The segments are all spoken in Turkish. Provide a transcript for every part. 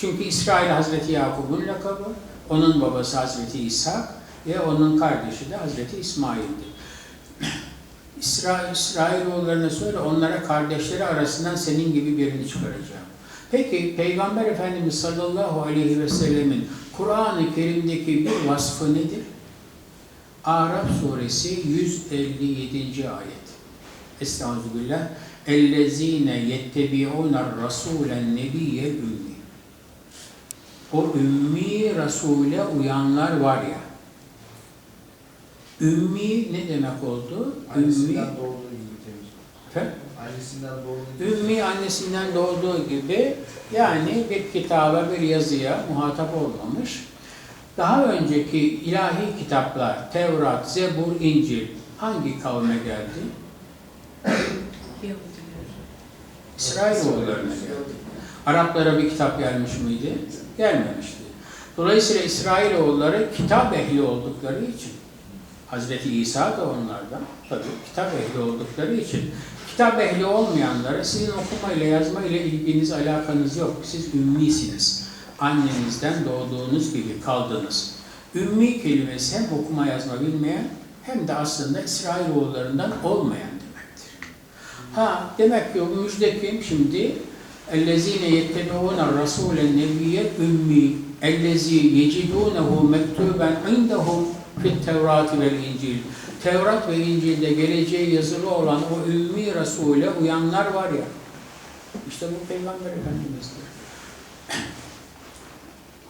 Çünkü İsrail Hazreti Yakup'un lakabı, onun babası Hazreti İshak ve onun kardeşi de Hazreti İsmail'di. İsrail, İsrailoğullarına söyle onlara kardeşleri arasından senin gibi birini çıkaracağım. Peki Peygamber Efendimiz sallallahu aleyhi ve sellemin Kur'an-ı Kerim'deki bir vasfı nedir? Araf suresi 157. ayet. Estağfirullah. Ellezine yettebi'unar rasulen nebiyyel ümmi. O ümmi Resul'e uyanlar var ya. Ümmi ne demek oldu? Ümmi, Annesinden doğduğu gibi temiz. Efendim? Annesinden doğduğu gibi. Ümmi annesinden doğduğu gibi yani bir kitaba, bir yazıya muhatap olmamış. Daha önceki ilahi kitaplar, Tevrat, Zebur, İncil hangi kavme geldi? İsrailoğullarına geldi. Araplara bir kitap gelmiş miydi? Gelmemişti. Dolayısıyla İsrailoğulları kitap ehli oldukları için, Hazreti İsa da onlardan, tabii kitap ehli oldukları için, kitap ehli olmayanlara sizin okumayla yazmayla ilginiz, alakanız yok. Siz ümmisiniz. Annenizden doğduğunuz gibi kaldınız. Ümmi kelimesi hem okuma yazma bilmeyen hem de aslında İsrailoğullarından olmayan demektir. Ha demek ki o müjde şimdi? اَلَّذ۪ينَ يَتَّبِعُونَ الرَّسُولَ النَّبِيَّ الْاُمِّي اَلَّذ۪ي يَجِدُونَهُ مَكْتُوبًا عِنْدَهُمْ فِي التَّوْرَاتِ وَالْاِنْجِيلِ Tevrat ve İncil'de geleceği yazılı olan o ümmi Resul'e uyanlar var ya, işte bu Peygamber Efendimiz'dir.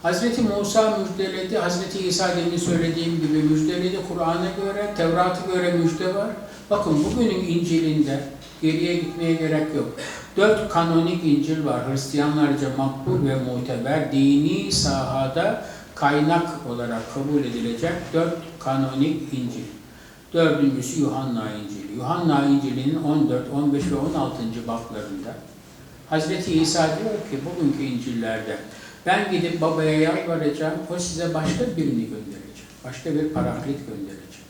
Hazreti Musa müjdeledi, Hazreti İsa demin söylediğim gibi müjdeledi. Kur'an'a göre, Tevrat'a göre müjde var. Bakın bugünün İncil'inde geriye gitmeye gerek yok. Dört kanonik İncil var. Hristiyanlarca makbul ve muteber, dini sahada kaynak olarak kabul edilecek dört kanonik İncil. Dördüncüsü Yuhanna İncili. Yuhanna İncil'inin 14, 15 ve 16. bablarında Hazreti İsa diyor ki bugünkü İncil'lerde ben gidip babaya yalvaracağım, o size başka birini gönderecek. Başka bir paraklit gönderecek.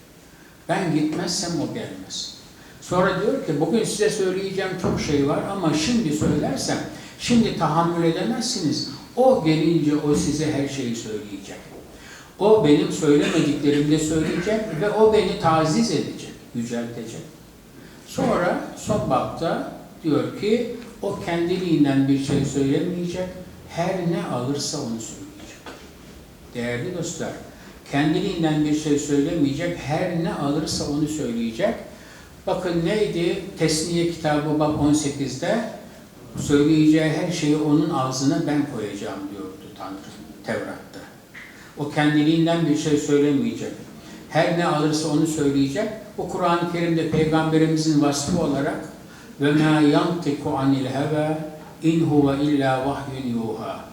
Ben gitmezsem o gelmez. Sonra diyor ki bugün size söyleyeceğim çok şey var ama şimdi söylersem şimdi tahammül edemezsiniz. O gelince o size her şeyi söyleyecek. O benim söylemediklerimde söyleyecek ve o beni taziz edecek, yüceltecek. Sonra son bapta diyor ki o kendiliğinden bir şey söylemeyecek, her ne alırsa onu söyleyecek. Değerli dostlar, kendiliğinden bir şey söylemeyecek, her ne alırsa onu söyleyecek. Bakın neydi? Tesniye kitabı bak 18'de söyleyeceği her şeyi onun ağzına ben koyacağım diyordu Tanrı Tevrat'ta. O kendiliğinden bir şey söylemeyecek. Her ne alırsa onu söyleyecek. Bu Kur'an-ı Kerim'de Peygamberimizin vasfı olarak ve ma yantiku anil heva in huve illa vahyun yuha.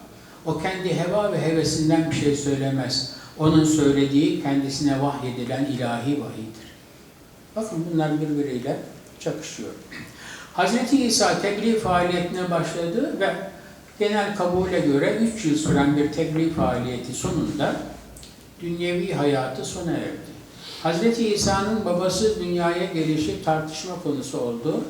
O kendi heva ve hevesinden bir şey söylemez. Onun söylediği kendisine vahyedilen ilahi vahiydir. Bakın bunlar birbiriyle çakışıyor. Hazreti İsa tebliğ faaliyetine başladı ve genel kabule göre 3 yıl süren bir tebliğ faaliyeti sonunda dünyevi hayatı sona erdi. Hazreti İsa'nın babası dünyaya gelişi tartışma konusu oldu.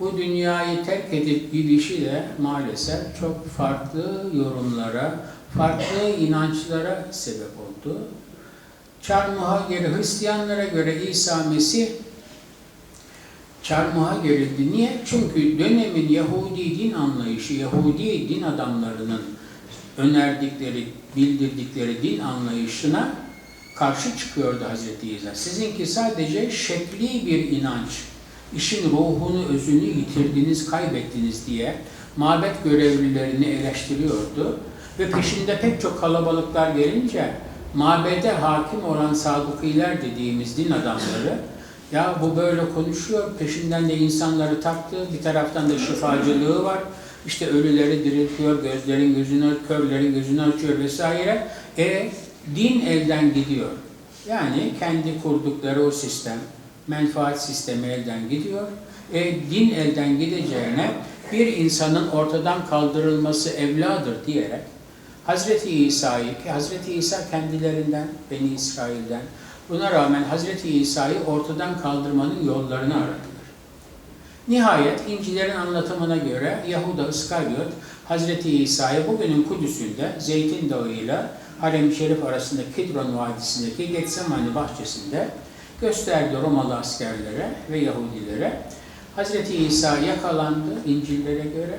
Bu dünyayı terk edip gidişi de maalesef çok farklı yorumlara, farklı inançlara sebep oldu. Çarmıha göre, Hristiyanlara göre İsa Mesih çarmıha gerildi. Niye? Çünkü dönemin Yahudi din anlayışı, Yahudi din adamlarının önerdikleri, bildirdikleri din anlayışına karşı çıkıyordu Hazreti İsa. Sizinki sadece şekli bir inanç, işin ruhunu, özünü yitirdiniz, kaybettiniz diye mabet görevlilerini eleştiriyordu. Ve peşinde pek çok kalabalıklar gelince mabede hakim olan sadıkiler dediğimiz din adamları ya bu böyle konuşuyor, peşinden de insanları taktı, bir taraftan da şifacılığı var. İşte ölüleri diriltiyor, gözlerin gözünü, körlerin gözünü açıyor vesaire. E din elden gidiyor. Yani kendi kurdukları o sistem, menfaat sistemi elden gidiyor. E din elden gideceğine bir insanın ortadan kaldırılması evladır diyerek Hazreti İsa'yı ki Hazreti İsa kendilerinden, Beni İsrail'den buna rağmen Hazreti İsa'yı ortadan kaldırmanın yollarını aradılar. Nihayet İncil'lerin anlatımına göre Yahuda Iskaryot Hazreti İsa'yı bugünün Kudüs'ünde Zeytin Dağı ile Harem-i Şerif arasında Kidron Vadisi'ndeki Getsemani bahçesinde gösterdi Romalı askerlere ve Yahudilere. Hazreti İsa yakalandı İncil'lere göre.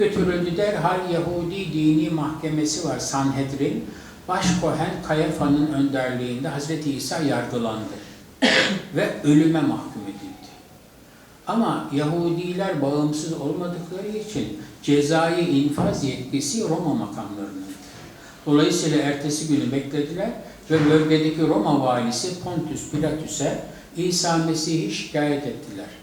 Götürüldü derhal Yahudi dini mahkemesi var Sanhedrin. Başkohen Kayafa'nın önderliğinde Hazreti İsa yargılandı ve ölüme mahkum edildi. Ama Yahudiler bağımsız olmadıkları için cezai infaz yetkisi Roma makamlarınındı. Dolayısıyla ertesi günü beklediler ve bölgedeki Roma valisi Pontius Pilatus'e İsa Mesih'i şikayet ettiler.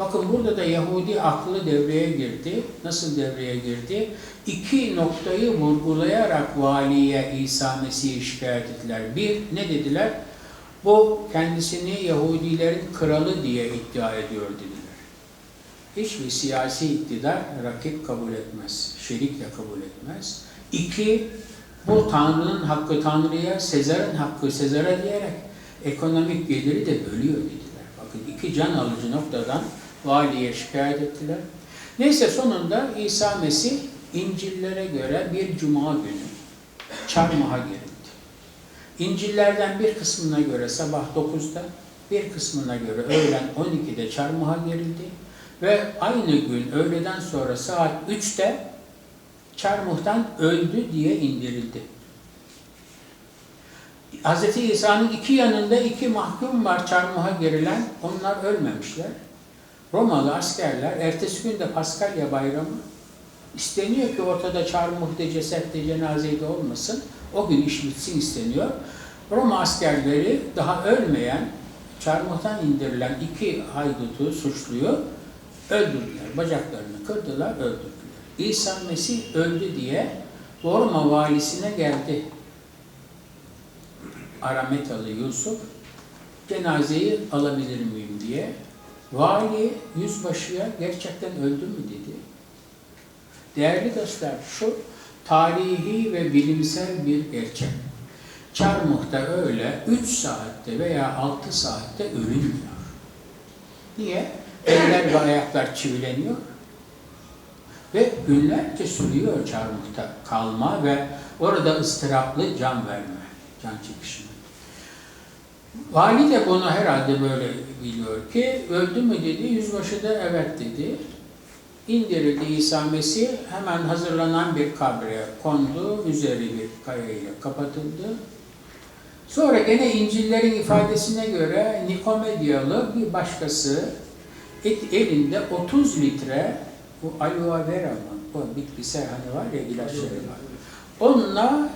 Bakın burada da Yahudi aklı devreye girdi. Nasıl devreye girdi? İki noktayı vurgulayarak valiye İsa Mesih'i şikayet ettiler. Bir, ne dediler? Bu kendisini Yahudilerin kralı diye iddia ediyor dediler. Hiçbir siyasi iktidar rakip kabul etmez, şerik de kabul etmez. İki, bu Tanrı'nın hakkı Tanrı'ya, Sezar'ın hakkı Sezar'a diyerek ekonomik geliri de bölüyor dediler. Bakın iki can alıcı noktadan valiye şikayet ettiler. Neyse sonunda İsa Mesih İncil'lere göre bir cuma günü çarmıha gerildi. İncillerden bir kısmına göre sabah 9'da, bir kısmına göre öğlen 12'de çarmıha gerildi ve aynı gün öğleden sonra saat 3'te çarmıhtan öldü diye indirildi. Hz. İsa'nın iki yanında iki mahkum var çarmıha gerilen, onlar ölmemişler. Romalı askerler, ertesi gün de Paskalya bayramı, isteniyor ki ortada çarmıhta, cesette, cenazede olmasın, o gün iş bitsin isteniyor. Roma askerleri daha ölmeyen, çarmıhtan indirilen iki haydutu, suçluyu öldürdüler. Bacaklarını kırdılar, öldürdüler. İsa Mesih öldü diye Roma valisine geldi. Arametalı Yusuf cenazeyi alabilir miyim diye. Vali yüzbaşıya gerçekten öldü mü dedi. Değerli dostlar şu tarihi ve bilimsel bir gerçek. Çarmıhta öyle 3 saatte veya 6 saatte ölünmüyor. Niye? Eller ve ayaklar çivileniyor ve günlerce sürüyor çarmıhta kalma ve orada ıstıraplı can verme, can çekişme. Vali de bunu herhalde böyle biliyor ki öldü mü dedi, yüzbaşı da evet dedi. İndirildi İsa Mesih hemen hazırlanan bir kabre kondu, üzeri bir kayayla kapatıldı. Sonra gene İncil'lerin ifadesine göre Nikomedyalı bir başkası elinde 30 litre bu aloe vera mı? Bu bitkisel hani var ya ilaçları var. Onunla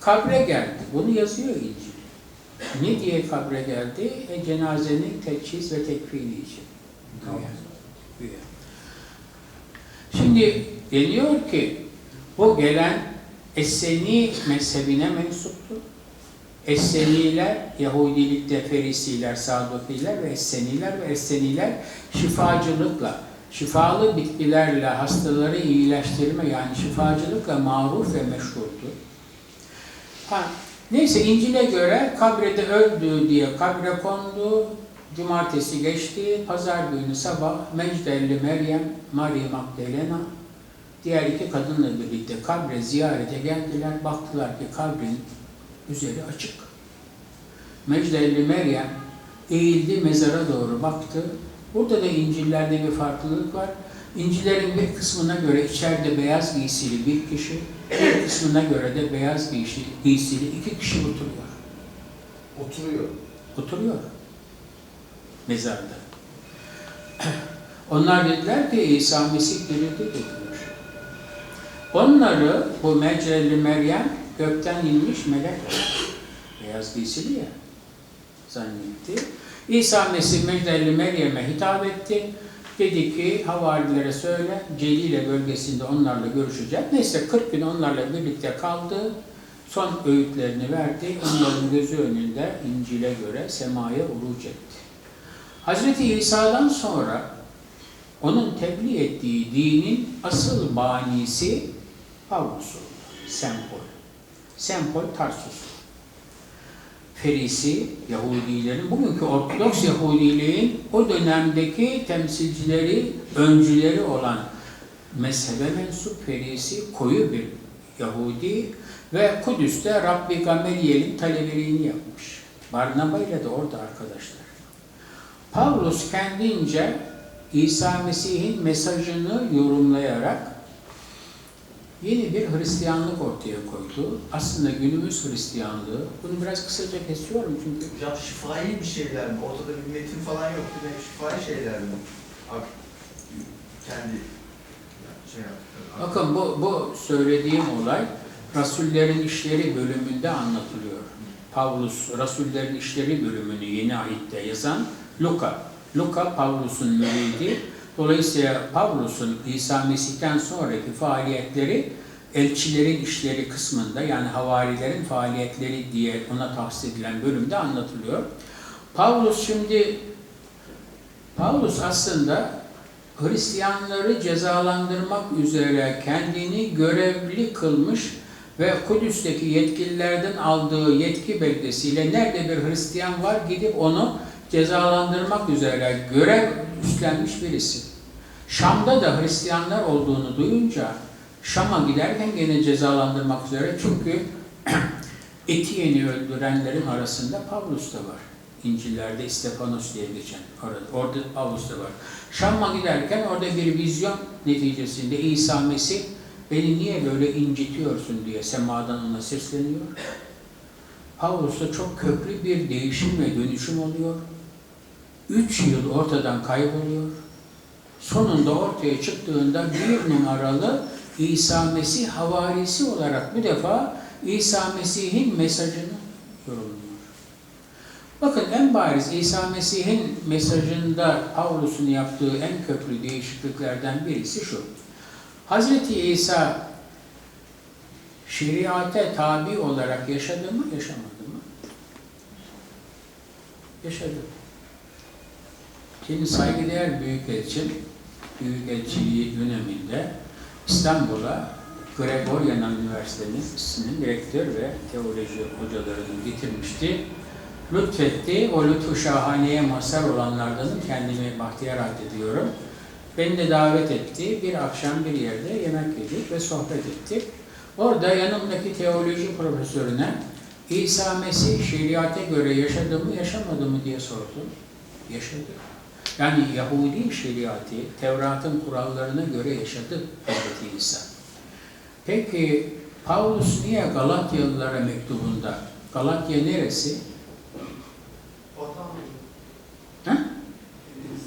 kabre geldi. Bunu yazıyor İncil. Ne diye kabre geldi? E, cenazenin teçhiz ve tekfini için. Güya. Şimdi deniyor ki bu gelen Esseni mezhebine mensuptu. Esseniler Yahudilikte Ferisiler, Sadukiler ve Esseniler ve Esseniler şifacılıkla, şifalı bitkilerle hastaları iyileştirme yani şifacılıkla maruf ve meşhurdu. Ha, neyse İncil'e göre kabrede öldü diye kabre kondu. Cumartesi geçti. Pazar günü sabah Mecdelli Meryem, Maria Magdalena diğer iki kadınla birlikte kabre ziyarete geldiler. Baktılar ki kabrin üzeri açık. Mecdelli Meryem eğildi mezara doğru baktı. Burada da İncil'lerde bir farklılık var. İncil'lerin bir kısmına göre içeride beyaz giysili bir kişi, bir kısmına göre de beyaz giysili, giysili iki kişi oturuyor. Oturuyor. Oturuyor. Mezarda. Onlar dediler ki İsa Mesih dirildi dediler. Onları bu Mecreli Meryem gökten inmiş melek beyaz giysili ya zannetti. İsa Mesih Mecreli Meryem'e hitap etti. Dedi ki havarilere söyle Celile bölgesinde onlarla görüşecek. Neyse 40 gün onlarla birlikte kaldı. Son öğütlerini verdi. Onların gözü önünde İncil'e göre semaya uruç etti. Hazreti İsa'dan sonra onun tebliğ ettiği dinin asıl banisi Pavlus oldu. Sempol. Sempol Tarsus. Ferisi Yahudilerin, bugünkü Ortodoks Yahudiliğin o dönemdeki temsilcileri, öncüleri olan mezhebe mensup perisi koyu bir Yahudi ve Kudüs'te Rabbi Gameliyel'in talebeliğini yapmış. Barnaba ile de orada arkadaşlar. Pavlus kendince İsa Mesih'in mesajını yorumlayarak yeni bir Hristiyanlık ortaya koydu. Aslında günümüz Hristiyanlığı, bunu biraz kısaca kesiyorum çünkü Hocam şifai bir şeyler mi? Ortada bir metin falan yok değil mi? Şifai şeyler mi? Kendi şey yaptıkları. Bakın bu, bu söylediğim olay Rasullerin İşleri bölümünde anlatılıyor. Pavlus Rasullerin İşleri bölümünü yeni ahitte yazan Luka. Luka Pavlus'un müridi. Dolayısıyla Pavlus'un İsa Mesih'ten sonraki faaliyetleri elçilerin işleri kısmında yani havarilerin faaliyetleri diye ona tahsis edilen bölümde anlatılıyor. Pavlus şimdi Pavlus aslında Hristiyanları cezalandırmak üzere kendini görevli kılmış ve Kudüs'teki yetkililerden aldığı yetki belgesiyle nerede bir Hristiyan var gidip onu cezalandırmak üzere görev üstlenmiş birisi. Şam'da da Hristiyanlar olduğunu duyunca Şam'a giderken gene cezalandırmak üzere çünkü Etiyen'i öldürenlerin arasında Pavlus da var. İncil'lerde İstefanos diye geçen orada Pavlus da var. Şam'a giderken orada bir vizyon neticesinde İsa Mesih beni niye böyle incitiyorsun diye semadan ona sesleniyor. Pavlus'ta çok köklü bir değişim ve dönüşüm oluyor. Üç yıl ortadan kayboluyor. Sonunda ortaya çıktığında bir numaralı İsa Mesih havarisi olarak bu defa İsa Mesih'in mesajını yorumluyor. Bakın en bariz İsa Mesih'in mesajında Pavlus'un yaptığı en köklü değişikliklerden birisi şu. Hazreti İsa şeriate tabi olarak yaşadı mı, yaşamadı mı? Yaşadı. Şimdi saygıdeğer Büyükelçim, Büyükelçiliği döneminde İstanbul'a Gregorian Üniversitesi'nin rektör ve teoloji hocalarını getirmişti. Lütfetti, o lütfu şahaneye mazhar olanlardanım, kendimi bahtiyar addediyorum. Beni de davet etti, bir akşam bir yerde yemek yedik ve sohbet ettik. Orada yanımdaki teoloji profesörüne İsa Mesih şeriate göre yaşadı mı, yaşamadı mı diye sordum. Yaşadı. Yani Yahudi şeriatı, Tevrat'ın kurallarına göre yaşadı Hazreti İsa. Peki Paulus niye Galatyalılara mektubunda, Galatya neresi? Ha?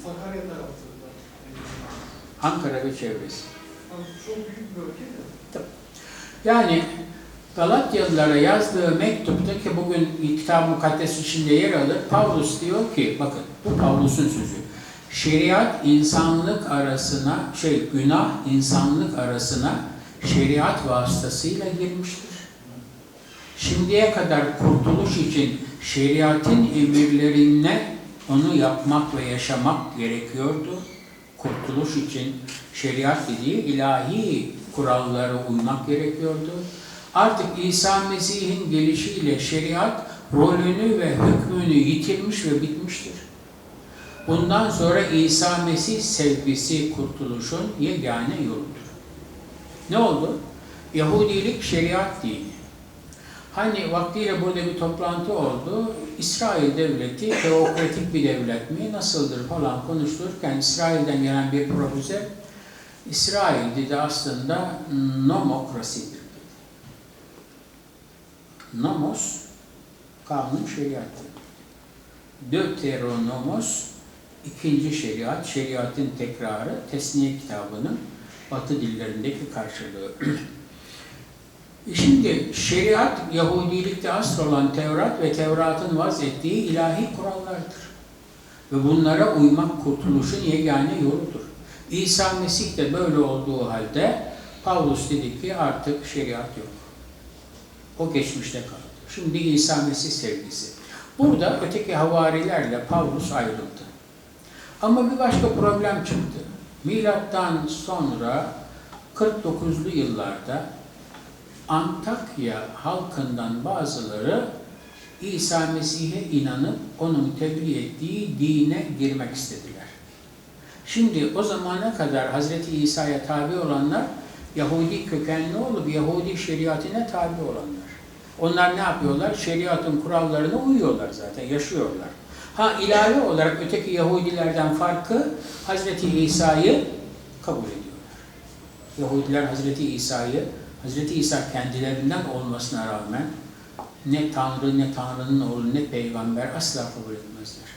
Sakarya tarafında. Ankara ve çevresi. Yani çok büyük bir bölge de. Yani Galatyalılara yazdığı mektupta ki bugün Kitab-ı Mukaddes içinde yer alır, Pavlus diyor ki, bakın bu Pavlus'un sözü. Şeriat insanlık arasına, şey günah insanlık arasına şeriat vasıtasıyla girmiştir. Şimdiye kadar kurtuluş için şeriatın emirlerine onu yapmak ve yaşamak gerekiyordu. Kurtuluş için şeriat dediği ilahi kurallara uymak gerekiyordu. Artık İsa Mesih'in gelişiyle şeriat rolünü ve hükmünü yitirmiş ve bitmiştir. Bundan sonra İsa Mesih sevgisi kurtuluşun yegane yoludur. Ne oldu? Yahudilik şeriat dini. Hani vaktiyle burada bir toplantı oldu. İsrail devleti teokratik bir devlet mi, nasıldır falan konuşulurken İsrail'den gelen bir profesör İsrail dedi aslında nomokrasidir dedi. Nomos, kanun şeriattır. Deuteronomos, ikinci şeriat, şeriatın tekrarı, Tesniye kitabının Batı dillerindeki karşılığı. Şimdi şeriat Yahudilikte asıl olan Tevrat ve Tevrat'ın vazettiği ilahi kurallardır. Ve bunlara uymak kurtuluşun yegane yoludur. İsa Mesih de böyle olduğu halde Pavlus dedi ki artık şeriat yok. O geçmişte kaldı. Şimdi İsa Mesih sevgisi. Burada öteki havarilerle Pavlus ayrıldı. Ama bir başka problem çıktı. Milattan sonra 49'lu yıllarda Antakya halkından bazıları İsa Mesih'e inanıp onun tebliğ ettiği dine girmek istediler. Şimdi o zamana kadar Hazreti İsa'ya tabi olanlar Yahudi kökenli olup Yahudi şeriatine tabi olanlar. Onlar ne yapıyorlar? Şeriatın kurallarına uyuyorlar zaten, yaşıyorlar. Ha ilave olarak öteki Yahudilerden farkı Hazreti İsa'yı kabul ediyorlar. Yahudiler Hazreti İsa'yı, Hazreti İsa kendilerinden olmasına rağmen ne Tanrı, ne Tanrı'nın oğlu, ne peygamber asla kabul etmezler.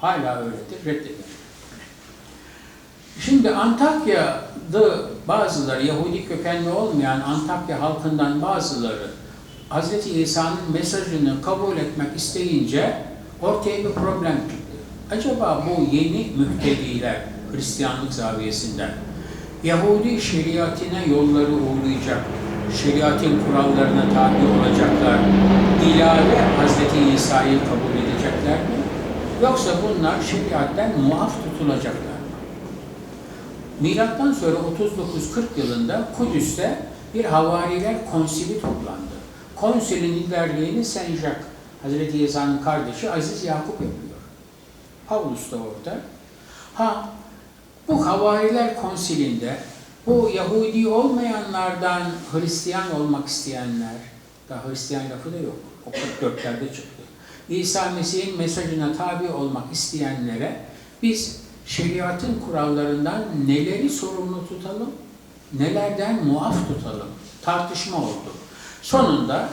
Hala öyledir, reddederler. Şimdi Antakya'da bazıları, Yahudi kökenli olmayan Antakya halkından bazıları Hz. İsa'nın mesajını kabul etmek isteyince ortaya bir problem çıktı. Acaba bu yeni mühtediler Hristiyanlık zaviyesinden Yahudi şeriatine yolları uğrayacak, şeriatın kurallarına tabi olacaklar, ilave Hz. İsa'yı kabul edecekler mi? Yoksa bunlar şeriatten muaf tutulacaklar mı? Milattan sonra 39-40 yılında Kudüs'te bir havariler konsili toplandı. Konsilin liderliğini Saint Jacques, Hazreti İsa'nın kardeşi Aziz Yakup yapıyor. Pavlus da orada. Ha, bu havariler konsilinde bu Yahudi olmayanlardan Hristiyan olmak isteyenler, daha Hristiyan lafı da yok, o 44'lerde çıktı. İsa Mesih'in mesajına tabi olmak isteyenlere biz şeriatın kurallarından neleri sorumlu tutalım, nelerden muaf tutalım tartışma oldu. Sonunda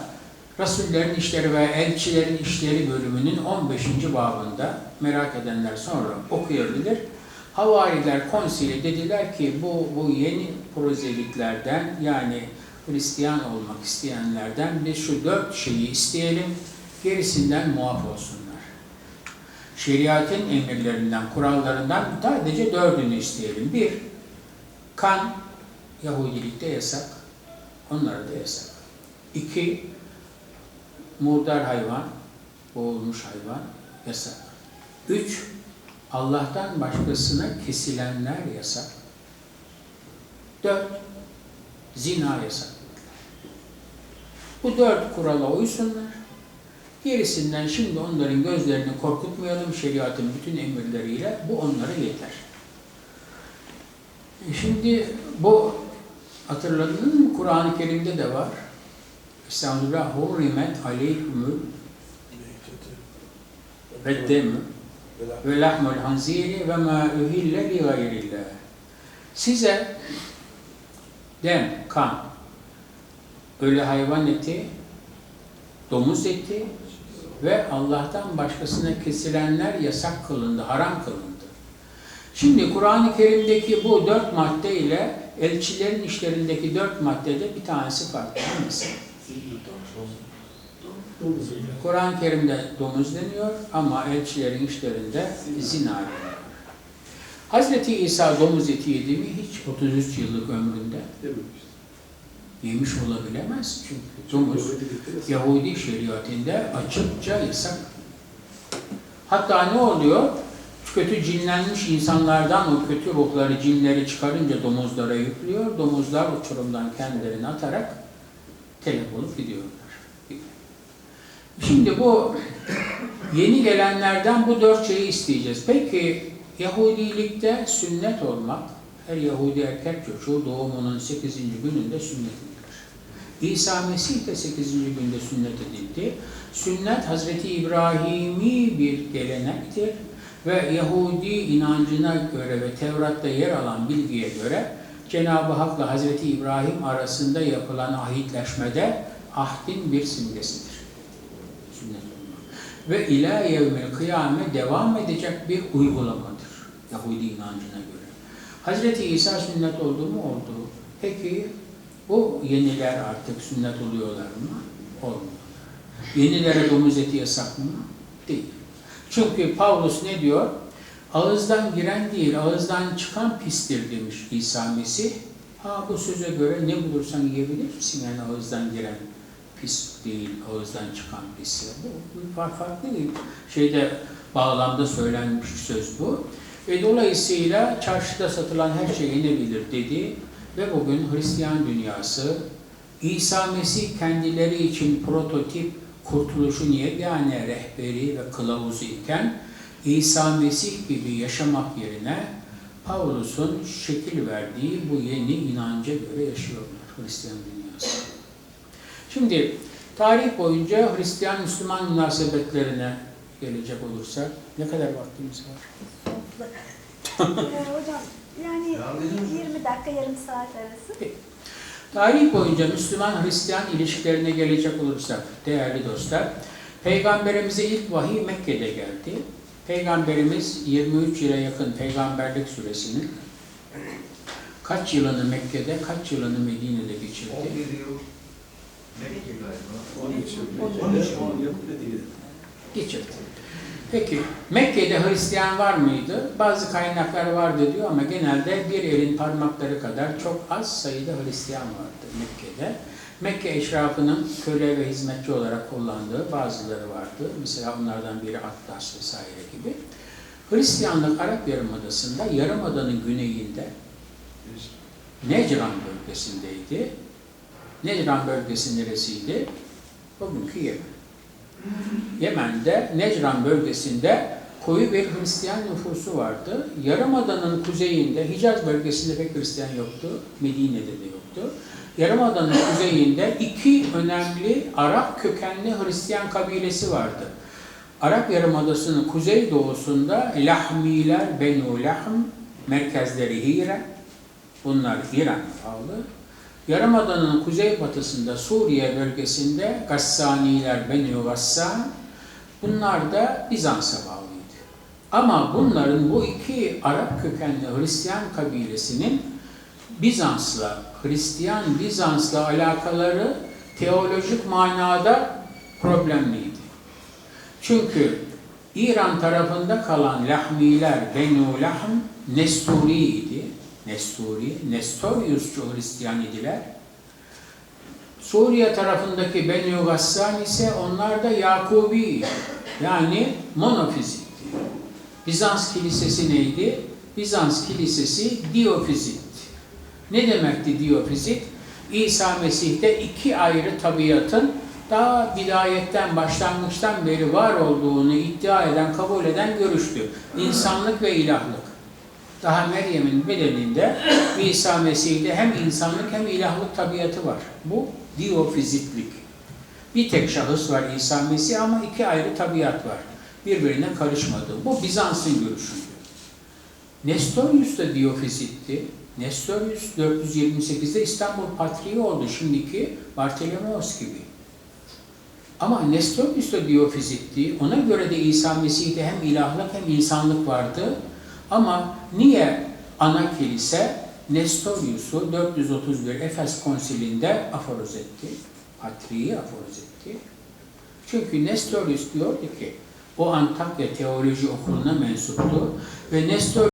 Rasullerin İşleri ve Elçilerin İşleri bölümünün 15. babında merak edenler sonra okuyabilir. Havariler konsili dediler ki bu, bu yeni prozelitlerden yani Hristiyan olmak isteyenlerden biz şu dört şeyi isteyelim, gerisinden muaf olsunlar. Şeriatın emirlerinden, kurallarından sadece dördünü isteyelim. Bir, kan Yahudilikte yasak, onlara da yasak. İki, murdar hayvan, boğulmuş hayvan yasak. Üç, Allah'tan başkasına kesilenler yasak. Dört, zina yasak. Bu dört kurala uysunlar. Gerisinden şimdi onların gözlerini korkutmayalım şeriatın bütün emirleriyle. Bu onlara yeter. E Şimdi bu hatırladınız mı? Kur'an-ı Kerim'de de var. Estağfirullah. Hurrimet aleykümül veddemü ve lahmul hanziri ve ma uhille li gayrillah. Size dem, kan, ölü hayvan eti, domuz eti ve Allah'tan başkasına kesilenler yasak kılındı, haram kılındı. Şimdi Kur'an-ı Kerim'deki bu dört madde ile elçilerin işlerindeki dört maddede bir tanesi farklı. Kur'an-ı Kerim'de domuz deniyor ama elçilerin işlerinde zina deniyor. Hazreti İsa domuz eti yedi mi hiç 33 yıllık ömründe yemiş olabilemez çünkü domuz Yahudi şeriatinde açıkça yasak. Hatta ne oluyor? Kötü cinlenmiş insanlardan o kötü ruhları, cinleri çıkarınca domuzlara yüklüyor. Domuzlar uçurumdan kendilerini atarak telef olup gidiyorlar. Şimdi bu yeni gelenlerden bu dört şeyi isteyeceğiz. Peki Yahudilikte sünnet olmak, her Yahudi erkek çocuğu doğumunun 8. gününde sünnet edilir. İsa Mesih de 8. günde sünnet edildi. Sünnet Hazreti İbrahimi bir gelenektir ve Yahudi inancına göre ve Tevrat'ta yer alan bilgiye göre Cenab-ı Hak'la Hazreti İbrahim arasında yapılan ahitleşmede ahdin bir simgesidir. Ve ila yevmil kıyame devam edecek bir uygulamadır Yahudi inancına göre. Hazreti İsa sünnet oldu mu? Oldu. Peki bu yeniler artık sünnet oluyorlar mı? Olmuyor. Yenilere domuz eti yasak mı? Değil. Çünkü Pavlus ne diyor? Ağızdan giren değil, ağızdan çıkan pistir demiş İsa Mesih. Ha bu söze göre ne bulursan yiyebilir misin? Yani ağızdan giren pis değil, ağızdan çıkan pis. Bu, bu fark farklı değil. Şeyde bağlamda söylenmiş söz bu. Ve dolayısıyla çarşıda satılan her şey yenebilir dedi. Ve bugün Hristiyan dünyası İsa Mesih kendileri için prototip kurtuluşun yegane rehberi ve kılavuzu iken İsa Mesih gibi yaşamak yerine Pavlus'un şekil verdiği bu yeni inanca göre yaşıyorlar Hristiyan dünyası. Şimdi tarih boyunca Hristiyan-Müslüman münasebetlerine gelecek olursak ne kadar vaktimiz var? Ee, hocam yani Devam edelim. 20 dakika yarım saat arası. Tarih boyunca Müslüman-Hristiyan ilişkilerine gelecek olursak değerli dostlar, Peygamberimize ilk vahiy Mekke'de geldi. Peygamberimiz 23 yıla yakın peygamberlik süresinin kaç yılını Mekke'de, kaç yılını Medine'de geçirdi? 11 yıl Mekke galiba. 13 yıl. 13 yıl. 10 yıl Medine. Geçirdi. Peki Mekke'de Hristiyan var mıydı? Bazı kaynaklar vardı diyor ama genelde bir elin parmakları kadar çok az sayıda Hristiyan vardı Mekke'de. Mekke eşrafının köle ve hizmetçi olarak kullandığı bazıları vardı. Mesela onlardan biri Atlas vesaire gibi. Hristiyanlık Arap Yarımadası'nda Yarımada'nın güneyinde Necran bölgesindeydi. Necran bölgesi neresiydi? Bugünkü Yemen. Yemen'de Necran bölgesinde koyu bir Hristiyan nüfusu vardı. Yarımada'nın kuzeyinde, Hicaz bölgesinde pek Hristiyan yoktu, Medine'de de yoktu. Yarımada'nın kuzeyinde iki önemli Arap kökenli Hristiyan kabilesi vardı. Arap Yarımadası'nın kuzey doğusunda Lahmiler, Benu Lahm, merkezleri Hire, bunlar İran'a bağlı. Yarımada'nın kuzeybatısında Suriye bölgesinde Gassaniler, Beni Gassan, bunlar da Bizans'a bağlıydı. Ama bunların bu iki Arap kökenli Hristiyan kabilesinin Bizans'la, Hristiyan Bizans'la alakaları teolojik manada problemliydi. Çünkü İran tarafında kalan Lahmiler, Benu Lahm, Nesturi'ydi. Nesturi, Nestoriusçu Hristiyan idiler. Suriye tarafındaki Benu Gassan ise onlar da Yakubi yani monofizikti. Bizans kilisesi neydi? Bizans kilisesi Diofizit. Ne demekti Diofizit? İsa Mesih'te iki ayrı tabiatın daha bidayetten, başlangıçtan beri var olduğunu iddia eden, kabul eden görüştü. İnsanlık ve ilahlık. Daha Meryem'in bedeninde İsa Mesih'de hem insanlık hem ilahlık tabiatı var. Bu diofizitlik. Bir tek şahıs var İsa Mesih ama iki ayrı tabiat var. Birbirine karışmadı. Bu Bizans'ın görüşüydü. Nestorius da diyofizitti. Nestorius 428'de İstanbul Patriği oldu. Şimdiki Bartolomeos gibi. Ama Nestorius da diyofizitti. Ona göre de İsa Mesih'de hem ilahlık hem insanlık vardı. Ama niye ana kilise Nestorius'u 431 Efes konsilinde aforoz etti? Patriği aforoz etti. Çünkü Nestorius diyordu ki o Antakya Teoloji Okulu'na mensuptu ve Nestor